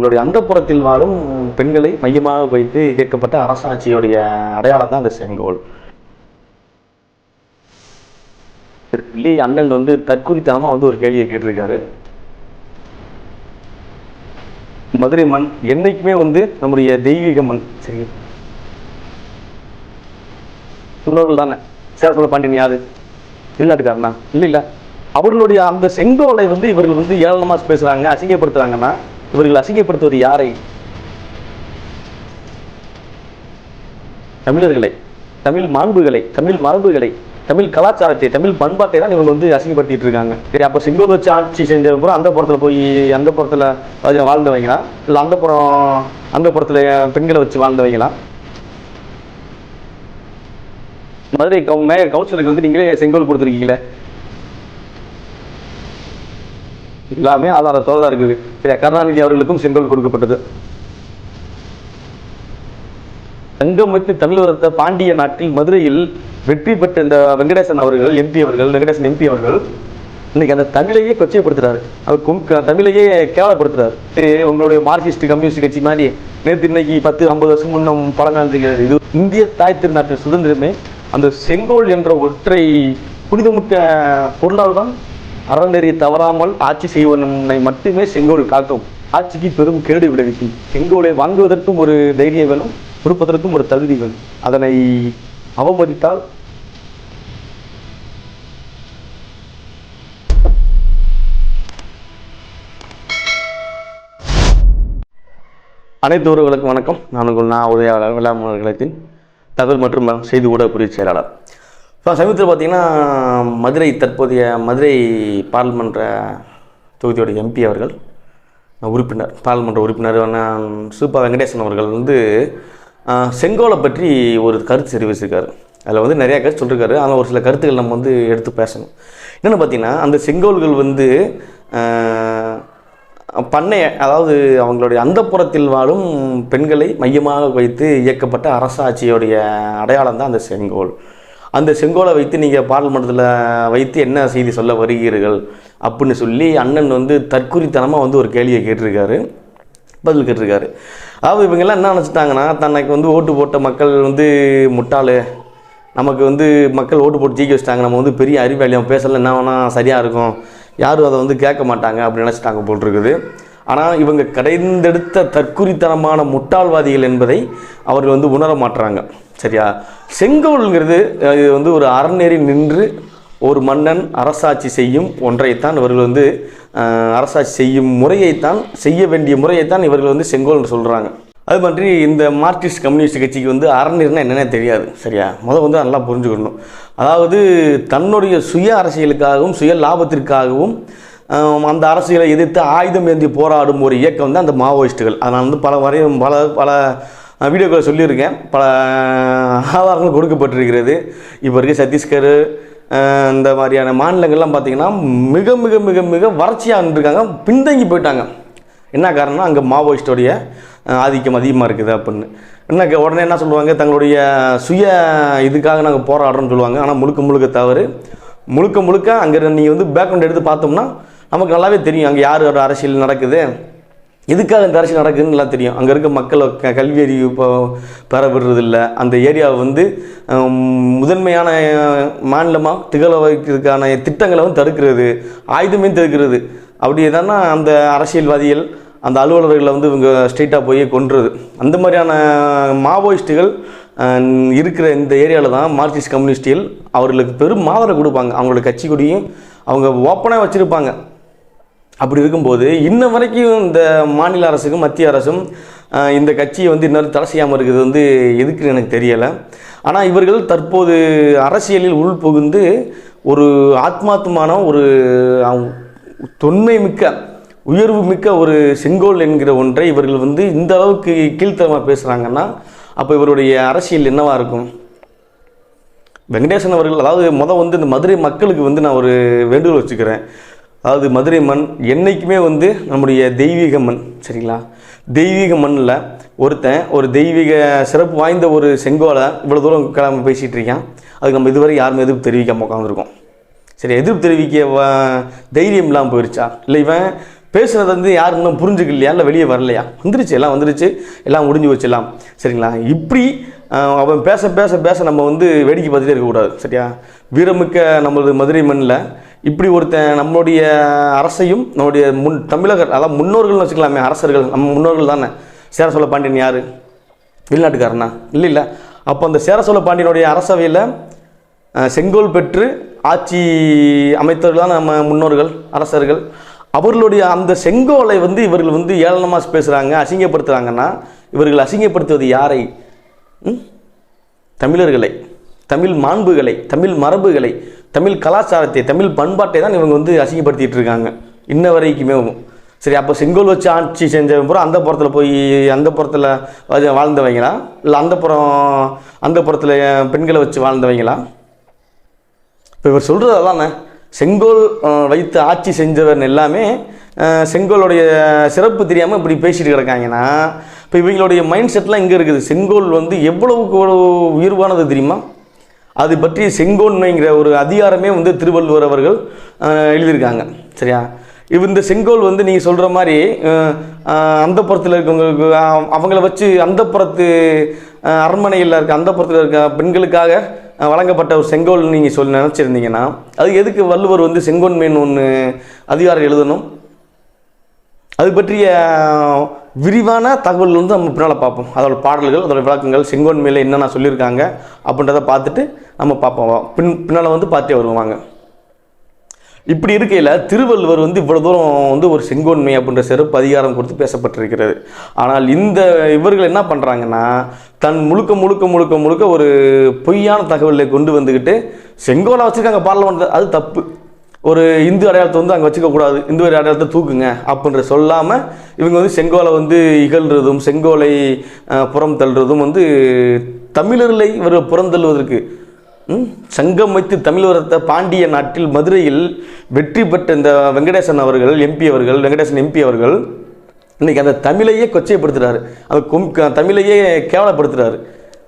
அவங்களுடைய அந்தப்புறத்தில் வாழும் பெண்களை மையமாக வைத்து இயக்கப்பட்ட அரசாட்சியுடைய அடையாளம் தான் அந்த செங்கோல். சொல்லி அண்ணன் வந்து தற்குறித்தனமா வந்து ஒரு கேள்வியை கேட்டிருக்காரு. மதுரை மண் என்னைக்குமே வந்து நம்முடைய தெய்வீக மண். சரி. துணர்கள் தானே. சேரசோழ பாண்டியன் யாரு? வெளிநாட்டுக்காரனா? இல்ல இல்ல. அவர்களுடைய அந்த செங்கோலை வந்து இவர்கள் வந்து ஏளனமா பேசுறாங்க அசிங்கப்படுத்துறாங்கன்னா இவர்கள் அசிங்கப்படுத்துவது யாரை? தமிழர்களை தமிழ் மாண்புகளை தமிழ் மரபுகளை தமிழ் கலாச்சாரத்தை தமிழ் பண்பாட்டை தான் இவங்க வந்து அசிங்கப்படுத்திட்டு இருக்காங்க. சரி அப்போ செங்கோல் வச்சு ஆட்சி செஞ்ச அப்புறம் அந்த புறத்தில் போய் அந்த புறத்தில் வாழ்ந்தவங்களா இல்லை அந்த புறம் அந்த புறத்தில் பெண்களை வச்சு வாழ்ந்தவங்களா மதுரை கவு மேயர் கவுன்சிலருக்கு வந்து நீங்களே செங்கோல் கொடுத்துருக்கீங்களே? எல்லாமே ஆதாரத்தோடு தான் இருக்குது. கருணாநிதி அவர்களுக்கும் செங்கோல் கொடுக்கப்பட்டது. தங்கம் வைத்து தமிழகத்தை பாண்டிய நாட்டில் மதுரையில் வெற்றி பெற்ற இந்த வெங்கடேசன் அவர்கள் எம்பி அவர்கள் வெங்கடேசன் எம்பி அவர்கள் இன்னைக்கு அந்த தமிழையே கொச்சைப்படுத்துறாரு. அவர் கும்- தமிழையே கேவலப்படுத்துறாரு. உங்களுடைய மார்க்சிஸ்ட் கம்யூனிஸ்ட் கட்சி மாதிரி நேற்று இன்னைக்கு பத்து ஐம்பது வருஷம் முன்னும் பழங்காலத்துக்கு இது இந்திய தாய் திருநாட்டின் சுதந்திரமே அந்த செங்கோல் என்ற ஒற்றை புனிதமிக்க பொருளால் தான் அறநெறி தவறாமல் ஆட்சி செய்வனை மட்டுமே செங்கோல் காக்கும். ஆட்சிக்கு பெரும் கேடு விளைவிக்கும். செங்கோலை வாங்குவதற்கும் ஒரு தைரியம் வேணும் கொடுப்பதற்கும் ஒரு தகுதி வேணும். அதனை அவமதித்தால் அனைத்து உறவுகளுக்கும் வணக்கம். நான் உங்கள் நான் உதயாளர் விளாமலத்தின் தகவல் மற்றும் செய்தி ஊடக பிரிவு செயலாளர். இப்போ சமீபத்தில் பார்த்திங்கன்னா மதுரை தற்போதைய மதுரை பாராளுமன்ற தொகுதியோட எம்பி அவர்கள் உறுப்பினர் பாராளுமன்ற உறுப்பினர் சூப்பா வெங்கடேசன் அவர்கள் வந்து செங்கோலை பற்றி ஒரு கருத்து தெரிவிச்சிருக்காரு. அதில் வந்து நிறையா கருத்து சொல்லியிருக்காரு ஆனால் ஒரு சில கருத்துக்கள் நம்ம வந்து எடுத்து பேசணும். என்னென்னு பார்த்தீங்கன்னா அந்த செங்கோல்கள் வந்து பண்ணை பண்ணைய அதாவது அவங்களுடைய அந்தப்புறத்தில் வாழும் பெண்களை மையமாக வைத்து இயக்கப்பட்ட அரசாட்சியோடைய அடையாளம் தான் அந்த செங்கோல். அந்த செங்கோலை வைத்து நீங்கள் பாராளுமன்றத்தில் வைத்து என்ன செய்தி சொல்ல வருகிறீர்கள் அப்படின்னு சொல்லி அண்ணன் வந்து தற்குறித்தனமாக வந்து ஒரு கேள்வியை கேட்டிருக்காரு. பதில் கேட்டிருக்காரு. அதாவது இவங்கெல்லாம் என்ன நினச்சிட்டாங்கன்னா தனக்கு வந்து ஓட்டு போட்ட மக்கள் வந்து முட்டாளு. நமக்கு வந்து மக்கள் ஓட்டு போட்டு ஜெயிக்க வச்சிட்டாங்க. நம்ம வந்து பெரிய அறிவாளியம் பேசலாம் என்ன வேணால் சரியாக இருக்கும். யாரும் அதை வந்து கேட்க மாட்டாங்க அப்படின்னு நினச்சிட்டாங்க போல் இருக்குது. ஆனால் இவங்க கடைந்தெடுத்த தற்குறித்தனமான முட்டாள்வாதிகள் என்பதை அவர்கள் வந்து உணர மாட்டுறாங்க சரியா? செங்கோல்ங்கிறது இது வந்து ஒரு அறநெறி நின்று ஒரு மன்னன் அரசாட்சி செய்யும் ஒன்றைத்தான் இவர்கள் வந்து அரசாட்சி செய்யும் முறையைத்தான் செய்ய வேண்டிய முறையைத்தான் இவர்கள் வந்து செங்கோல்னு சொல்கிறாங்க அது மாதிரி இந்த மார்க்சிஸ்ட் கம்யூனிஸ்ட் கட்சிக்கு வந்து அறநீர்னா என்னன்னே தெரியாது சரியா? முதல் வந்து நல்லா புரிஞ்சுக்கணும். அதாவது தன்னுடைய சுய அரசியலுக்காகவும் சுய லாபத்திற்காகவும் அந்த அரசியலை எதிர்த்து ஆயுதம் ஏந்தி போராடும் ஒரு இயக்கம் தான் அந்த மாவோயிஸ்ட்டுகள் அதனால் வந்து பல வரையும் பல பல வீடியோக்களை சொல்லியிருக்கேன். பல ஆதாரங்கள் கொடுக்கப்பட்டிருக்கிறது. இப்போ இருக்க சத்தீஸ்கர் இந்த மாதிரியான மாநிலங்கள்லாம் பார்த்திங்கன்னா மிக மிக மிக மிக வறட்சியாக இருந்திருக்காங்க பின்தங்கி போயிட்டாங்க. என்ன காரணம்னா அங்கே மாவோயிஸ்டோடைய ஆதிக்கம் அதிகமாக இருக்குது அப்படின்னு. என்ன உடனே என்ன சொல்லுவாங்க? தங்களுடைய சுய இதுக்காக நாங்கள் போராடுறோம்னு சொல்லுவாங்க. ஆனால் முழுக்க முழுக்க தவறு. முழுக்க முழுக்க அங்கே நீங்கள் வந்து பேக்ரவுண்ட் எடுத்து பார்த்தோம்னா நமக்கு நல்லாவே தெரியும். அங்கே யார் அரசியல் நடக்குது? எதுக்காக இந்த அரசியல் நடக்குதுன்னு நல்லா தெரியும். அங்கே இருக்க மக்கள் க கல்வி அறிவு இப்போ பெற அந்த ஏரியாவை வந்து முதன்மையான மாநிலமாக திகழ வைக்கிறதுக்கான திட்டங்களை வந்து தடுக்கிறது ஆயுதமே தடுக்கிறது. அப்படி தானே அந்த அரசியல்வாதிகள் அந்த அலுவலர்களை வந்து இவங்க ஸ்ட்ரெயிட்டாக போய் கொன்றது. அந்த மாதிரியான மாவோயிஸ்ட்டுகள் இருக்கிற இந்த ஏரியாவில் தான் மார்க்சிஸ்ட் கம்யூனிஸ்டுகள் அவர்களுக்கு பெரும் மாதரை கொடுப்பாங்க. அவங்களோட கட்சி கொடியும் அவங்க ஓப்பனாக வச்சுருப்பாங்க. அப்படி இருக்கும்போது இன்ன வரைக்கும் இந்த மாநில அரசுக்கும் மத்திய அரசும் இந்த கட்சியை வந்து இன்னொரு தடை செய்யாமல் இருக்கிறது வந்து எதுக்குன்னு எனக்கு தெரியலை. ஆனால் இவர்கள் தற்போது அரசியலில் உள்புகுந்து ஒரு ஆத்மாத்மான ஒரு தொன்மை மிக்க உயர்வு மிக்க ஒரு செங்கோல் என்கிற ஒன்றை இவர்கள் வந்து இந்த அளவுக்கு கீழ்த்தரமாக பேசுகிறாங்கன்னா அப்போ இவருடைய அரசியல் என்னவாக இருக்கும்? வெங்கடேசன் அவர்கள் அதாவது மொதல் வந்து இந்த மதுரை மக்களுக்கு வந்து நான் ஒரு வேண்டுகோள் வச்சுக்கிறேன். அதாவது மதுரை மண் என்னைக்குமே வந்து நம்முடைய தெய்வீக மண் சரிங்களா? தெய்வீக மண்ணில் ஒருத்தன் ஒரு தெய்வீக சிறப்பு வாய்ந்த ஒரு செங்கோலை இவ்வளோ தூரம் கிளம்ப பேசிகிட்டு இருக்கான். அதுக்கு நம்ம இதுவரை யாருமே எதிர்ப்பு தெரிவிக்காமல் உட்காந்துருக்கோம் சரி எதிர்ப்பு தெரிவிக்க தைரியம் இல்லாமல் போயிடுச்சா இல்லை இவன் பேசுனது வந்து யாரும் இன்னும் புரிஞ்சுக்கலையா? இல்லை வெளியே வரலையா? வந்துருச்சு எல்லாம் வந்துருச்சு. எல்லாம் முடிஞ்சு வச்சிடலாம் சரிங்களா? இப்படி அவன் பேச பேச பேச நம்ம வந்து வேடிக்கை பார்த்துட்டே இருக்கக்கூடாது சரியா? வீரமிக்க நம்மளது மதுரை மண்ணில் இப்படி ஒருத்தன் நம்மளுடைய அரசையும் நம்முடைய முன் தமிழகர் அதாவது முன்னோர்கள்னு வச்சுக்கலாமே அரசர்கள் நம்ம முன்னோர்கள் தானே? சேர சோழ பாண்டியன் யார்? வெளிநாட்டுக்காரனா? இல்லை இல்லை. அப்போ அந்த சேர சோழ பாண்டியனுடைய அரசவையில் செங்கோல் பெற்று ஆட்சி அமைத்தவர்கள் தான் நம்ம முன்னோர்கள் அரசர்கள் அவர்களுடைய அந்த செங்கோலை வந்து இவர்கள் வந்து ஏளனமாக பேசுகிறாங்க அசிங்கப்படுத்துகிறாங்கன்னா இவர்கள் அசிங்கப்படுத்துவது யாரை? ம்? தமிழர்களை தமிழ் மாண்புகளை தமிழ் மரபுகளை தமிழ் கலாச்சாரத்தை தமிழ் பண்பாட்டை தான் இவங்க வந்து அசிங்கப்படுத்திட்டு இருக்காங்க. இன்ன வரைக்குமே. சரி அப்போ செங்கோல் வச்சு ஆட்சி செஞ்சவன் பூரா அந்த புறத்தில் போய் அந்த புறத்தில் வாழ்ந்தவங்களா? இல்லை அந்த புறம் அந்த புறத்தில் பெண்களை வச்சு வாழ்ந்தவங்களா? இப்போ இவர் சொல்கிறது அதானே. செங்கோல் வைத்து ஆட்சி செஞ்சவன் எல்லாமே செங்கோலுடைய சிறப்பு தெரியாமல் இப்படி பேசிட்டு கிடக்காங்கன்னா இப்போ இவங்களுடைய மைண்ட் செட்லாம் இங்கே இருக்குது. செங்கோல் வந்து எவ்வளவுக்கு எவ்வளோ உயர்வானது தெரியுமா? அது பற்றி செங்கோன்மைங்கிற ஒரு அதிகாரமே வந்து திருவள்ளுவர் அவர்கள் எழுதியிருக்காங்க. சரியா? இவ இந்த செங்கோல் வந்து நீங்கள் சொல்கிற மாதிரி அந்த புறத்தில் இருக்கவங்களுக்கு அவங்கள வச்சு அந்த புறத்து அரண்மனையில் இருக்க அந்த புறத்தில் இருக்க பெண்களுக்காக வழங்கப்பட்ட ஒரு செங்கோல் நீங்கள் சொல்லி நினச்சிருந்தீங்கன்னா அது எதுக்கு வள்ளுவர் வந்து செங்கோன்மைன்னு ஒன்று அதிகாரம் எழுதணும்? அது பற்றிய விரிவான தகவல் வந்து நம்ம பின்னால் பார்ப்போம். அதோட பாடல்கள் அதோட விளக்கங்கள் செங்கோன் மேலே என்னென்ன சொல்லியிருக்காங்க அப்படின்றத பார்த்துட்டு நம்ம பார்ப்போம். பின் பின்னால் வந்து பார்த்தே வருவாங்க இப்படி இருக்கையில் திருவள்ளுவர் வந்து இவ்வளோ தூரம் வந்து ஒரு செங்கோன்மை அப்படின்ற சிறப்பு அதிகாரம் கொடுத்து பேசப்பட்டிருக்கிறது. ஆனால் இந்த இவர்கள் என்ன பண்ணுறாங்கன்னா தன் முழுக்க முழுக்க முழுக்க முழுக்க ஒரு பொய்யான தகவலை கொண்டு வந்துக்கிட்டு செங்கோலை வச்சுருக்காங்க பார்லமெண்ட் அது தப்பு. ஒரு இந்து அடையாளத்தை வந்து அங்கே வச்சுக்கக்கூடாது இந்து அடையாளத்தை தூக்குங்க அப்படின்ற சொல்லாமல் இவங்க வந்து செங்கோலை வந்து இகழ்றதும் செங்கோலை புறம் தள்ளுறதும் வந்து தமிழர்களை இவர் புறந்தள்ளுவதற்கு சங்கம் வைத்து தமிழரத்தை பாண்டிய நாட்டில் மதுரையில் வெற்றி பெற்ற இந்த வெங்கடேசன் அவர்கள் எம்பி அவர்கள் வெங்கடேசன் எம்பி அவர்கள் இன்றைக்கி அந்த தமிழையே கொச்சைப்படுத்துகிறாரு அந்த கொம் தமிழையே கேவலப்படுத்துகிறாரு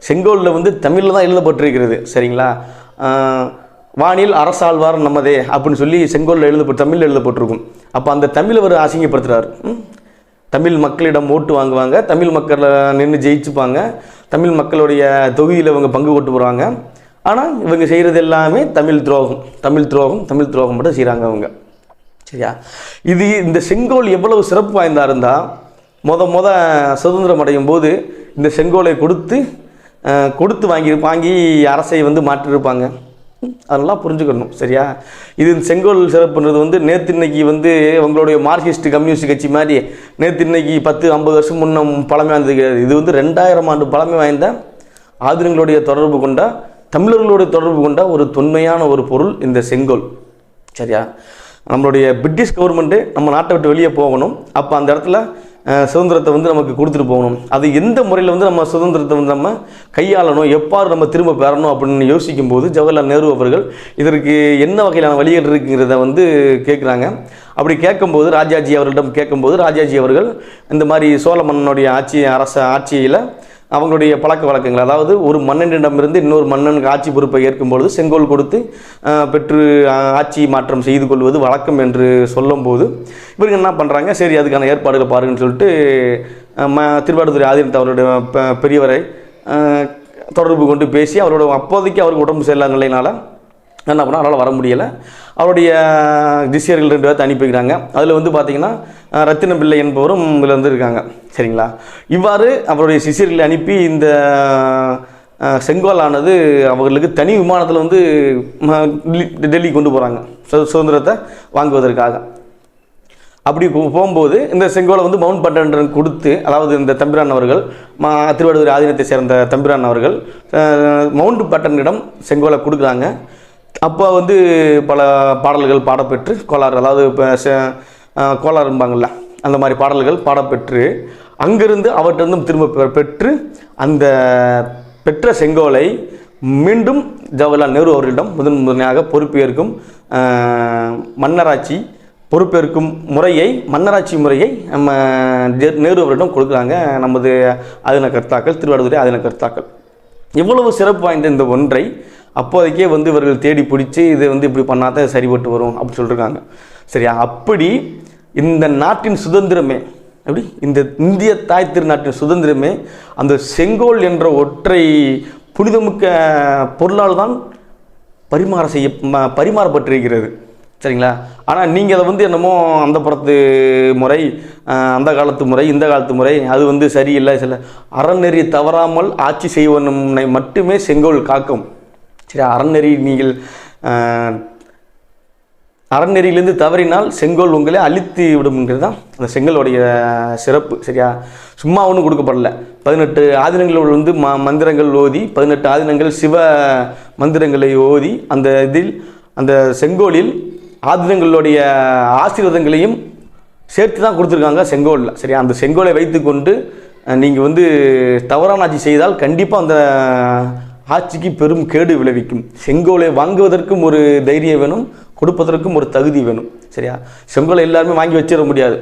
செங்கோலில் வந்து தமிழில் தான் எழுதப்பட்டிருக்கிறது. சரிங்களா? வானில் அரசாழ்வார் நமதே அப்படின்னு சொல்லி செங்கோலில் எழுதப்பட்டு தமிழில் எழுதப்பட்டிருக்கும். அப்போ அந்த தமிழை அவர் அசிங்கப்படுத்துறாரு. தமிழ் மக்களிடம் ஓட்டு வாங்குவாங்க. தமிழ் மக்களை நின்று ஜெயிச்சுப்பாங்க. தமிழ் மக்களுடைய தொகுதியில் இவங்க பங்கு கொட்டு போகிறாங்க ஆனால் இவங்க செய்கிறது எல்லாமே தமிழ் துரோகம். தமிழ் துரோகம் தமிழ் துரோகம் மட்டும் செய்கிறாங்க அவங்க. சரியா? இது இந்த செங்கோல் எவ்வளவு சிறப்பு வாய்ந்தா இருந்தால் மொத மொத சுதந்திரம் அடையும் போது இந்த செங்கோலை கொடுத்து கொடுத்து வாங்கி வாங்கி அரசை வந்து மாற்றிருப்பாங்க அதெல்லாம் புரிஞ்சுக்கணும் சரியா? இது செங்கோல் சிறப்புன்றது வந்து நேற்று இன்னைக்கு வந்து உங்களுடைய மார்க்சிஸ்ட் கம்யூனிஸ்ட் கட்சி மாதிரி நேற்று இன்னைக்கு பத்து ஐம்பது வருஷம் முன்ன பழமை வாய்ந்தது கிடையாது. இது வந்து ரெண்டாயிரம் ஆண்டு பழமை வாய்ந்த ஆதிரங்களுடைய தொடர்பு கொண்ட தமிழர்களுடைய தொடர்பு கொண்ட ஒரு தொன்மையான ஒரு பொருள் இந்த செங்கோல் சரியா? நம்மளுடைய பிரிட்டிஷ் கவர்மெண்ட்டு நம்ம நாட்டை விட்டு வெளியே போகணும். அப்போ அந்த இடத்துல சுதந்திரத்தை வந்து நமக்கு கொடுத்துட்டு போகணும். அது எந்த முறையில் வந்து நம்ம சுதந்திரத்தை வந்து நம்ம கையாளணும் எப்பாறு நம்ம திரும்ப பெறணும் அப்படின்னு யோசிக்கும் போது ஜவஹர்லால் நேரு அவர்கள் இதற்கு என்ன வகையிலான வழிகள் இருக்குங்கிறத வந்து கேட்குறாங்க அப்படி கேட்கும்போது ராஜாஜி அவர்களிடம் கேட்கும்போது ராஜாஜி அவர்கள் இந்த மாதிரி சோழ மன்னனுடைய ஆட்சி அரச ஆட்சியில் அவங்களுடைய பழக்க வழக்கங்கள். அதாவது ஒரு மன்னனிடமிருந்து இன்னொரு மன்னனுக்கு ஆட்சி பொறுப்பை ஏற்கும் பொழுது செங்கோல் கொடுத்து பெற்று ஆட்சி மாற்றம் செய்து கொள்வது வழக்கம் என்று சொல்லும்போது இவருக்கு என்ன பண்ணுறாங்க சரி அதுக்கான ஏற்பாடுகளை பாருங்கன்னு சொல்லிட்டு ம திருவாடுதுறை ஆதீனத்தை அவருடைய பெரியவரை தொடர்பு கொண்டு பேசி அவரோட அப்போதைக்கு அவருக்கு உடம்பு சரியில்லாத நிலையினால என்ன பண்ணால் அவரால் வர முடியலை. அவருடைய திசியர்கள் ரெண்டு பேர்த்து அனுப்பிக்கிறாங்க அதில் வந்து பார்த்தீங்கன்னா ரத்தின பிள்ளை என்பவரும் இதில் வந்து இருக்காங்க. சரிங்களா? இவ்வாறு அவருடைய சிசியர்களை அனுப்பி இந்த செங்கோலானது அவர்களுக்கு தனி விமானத்தில் வந்து டெல்லி- கொண்டு போகிறாங்க சுதந்திரத்தை வாங்குவதற்காக. அப்படி போகும்போது இந்த செங்கோலை வந்து மவுண்ட் பட்டன் கொடுத்து அதாவது இந்த தம்பிரான் அவர்கள் மா திருவாரூர் ஆதீனத்தை சேர்ந்த தம்பிரான் அவர்கள் மவுண்ட் பட்டனிடம் செங்கோலை கொடுக்குறாங்க. அப்போ வந்து பல பாடல்கள் பாடப்பெற்று கோளாறு அதாவது இப்போ கோளாறும்பாங்கள்ல அந்த மாதிரி பாடல்கள் பாடப்பெற்று அங்கிருந்து அவற்றிருந்தும் திரும்ப பெ- பெற்று அந்த பெற்ற செங்கோலை மீண்டும் ஜவஹர்லால் நேரு அவர்களிடம் முதன் முதன்மையாக பொறுப்பேற்கும் மன்னராட்சி பொறுப்பேற்கும் முறையை மன்னராட்சி முறையை நம்ம நேரு அவரிடம் கொடுக்குறாங்க நமது ஆதின கர்த்தாக்கள் திருவாரூரை ஆதின கர்த்தாக்கள். இவ்வளவு சிறப்பு வாய்ந்த இந்த ஒன்றை அப்போதைக்கே வந்து இவர்கள் தேடி பிடிச்சி இது வந்து இப்படி பண்ணாதான் சரிபட்டு வரும் அப்படின்னு சொல்லியிருக்காங்க சரியா? அப்படி இந்த நாட்டின் சுதந்திரமே எப்படி? இந்த இந்திய தாய் திருநாட்டின் சுதந்திரமே அந்த செங்கோல் என்ற ஒற்றை புனிதமிக்க பொருளால் தான் பரிமாற செய்ய பரிமாறப்பட்டிருக்கிறது. சரிங்களா? ஆனால் நீங்கள் அதை வந்து என்னமோ அந்த புறத்து முறை அந்த காலத்து முறை இந்த காலத்து முறை அது வந்து சரியில்லை சில அறநெறி தவறாமல் ஆட்சி செய்வனை மட்டுமே செங்கோல் காக்கும். சரி அறநெறி நீங்கள் அஹ், அறநெறியிலிருந்து தவறினால் செங்கோல் உங்களை அழித்து விடும்ங்கிறது தான் அந்த செங்கலுடைய சிறப்பு சரியா? சும்மா ஒன்றும் கொடுக்கப்படல. பதினெட்டு ஆதினங்கள் வந்து ம மந்திரங்கள் ஓதி பதினெட்டு ஆதினங்கள் சிவ மந்திரங்களை ஓதி அந்த இதில் அந்த செங்கோலில் ஆதினங்களுடைய ஆசீர்வாதங்களையும் சேர்த்து தான் கொடுத்துருக்காங்க செங்கோலில் சரியா? அந்த செங்கோலை வைத்துக்கொண்டு நீங்கள் வந்து தவறான ஆட்சி செய்தால் கண்டிப்பாக அந்த ஆட்சிக்கு பெரும் கேடு விளைவிக்கும். செங்கோலை வாங்குவதற்கும் ஒரு தைரியம் வேணும் கொடுப்பதற்கும் ஒரு தகுதி வேணும். சரியா? செங்கோலை எல்லாருமே வாங்கி வச்சிட முடியாது.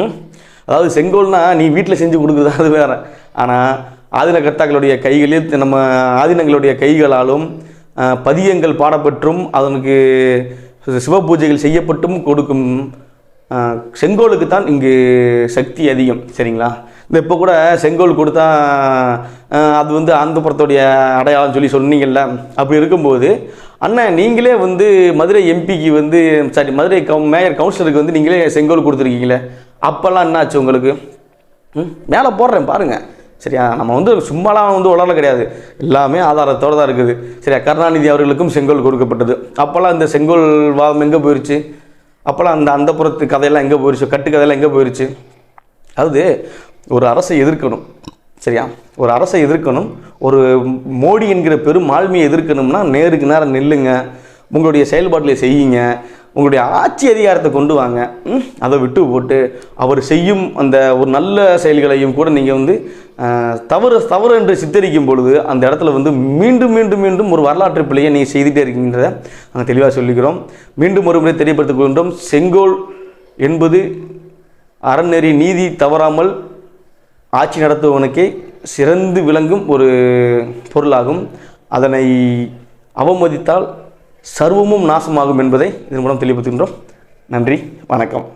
ம்? அதாவது செங்கோல்னா நீ வீட்டில் செஞ்சு கொடுக்குறது அது வேற. ஆனால் ஆதின கர்த்தாக்களுடைய கைகளில் நம்ம ஆதினங்களுடைய கைகளாலும் பதியங்கள் பாடப்பட்டும் அதனுக்கு சிவ பூஜைகள் செய்யப்பட்டும் கொடுக்கும் செங்கோலுக்கு தான் இங்கு சக்தி அதிகம். சரிங்களா? இந்த இப்போ கூட செங்கோல் கொடுத்தா அது வந்து அந்தபுரத்துடைய அடையாளம் சொல்லி சொன்னீங்கல்ல அப்படி இருக்கும்போது அண்ணன் நீங்களே வந்து மதுரை எம்பிக்கு வந்து சாரி மதுரை கவு மேயர் கவுன்சிலருக்கு வந்து நீங்களே செங்கோல் கொடுத்துருக்கீங்களே அப்போல்லாம் என்னாச்சு உங்களுக்கு? ம் மேலே போடுறேன் பாருங்கள் சரியா நம்ம வந்து சும்மாலாம் வந்து உலரில் கிடையாது. எல்லாமே ஆதாரத்தோடு தான் இருக்குது. சரியா கருணாநிதி அவர்களுக்கும் செங்கோல் கொடுக்கப்பட்டது. அப்போல்லாம் இந்த செங்கோல் வாதம் எங்கே போயிடுச்சு அப்போல்லாம் அந்த அந்த புறத்து கதையெல்லாம் எங்கே போயிடுச்சு கட்டு கதையெல்லாம் எங்கே போயிடுச்சு அதாவது ஒரு அரசை எதிர்க்கணும் சரியா? ஒரு அரசை எதிர்க்கணும் ஒரு மோடி என்கிற பெரும் ஆழ்மையை எதிர்க்கணும்னா நேருக்கு நேரம் நில்லுங்க உங்களுடைய செயல்பாட்டில் செய்யுங்க உங்களுடைய ஆட்சி அதிகாரத்தை கொண்டு வாங்க அதை விட்டு போட்டு அவர் செய்யும் அந்த ஒரு நல்ல செயல்களையும் கூட நீங்கள் வந்து தவறு தவறு என்று சித்தரிக்கும் பொழுது அந்த இடத்துல வந்து மீண்டும் மீண்டும் மீண்டும் ஒரு வரலாற்று பிள்ளையை நீங்கள் செய்துட்டே இருக்கின்றத நாங்கள் தெளிவாக சொல்லிக்கிறோம். மீண்டும் ஒரு முறை தெரியப்படுத்திக் கொள்கின்றோம். செங்கோல் என்பது அறநெறி நீதி தவறாமல் ஆட்சி நடத்துபவனுக்கே சிறந்து விளங்கும் ஒரு பொருளாகும். அதனை அவமதித்தால் சர்வமும் நாசமாகும் என்பதை இதன் மூலம் தெளிவுபடுத்துகின்றோம். நன்றி வணக்கம்.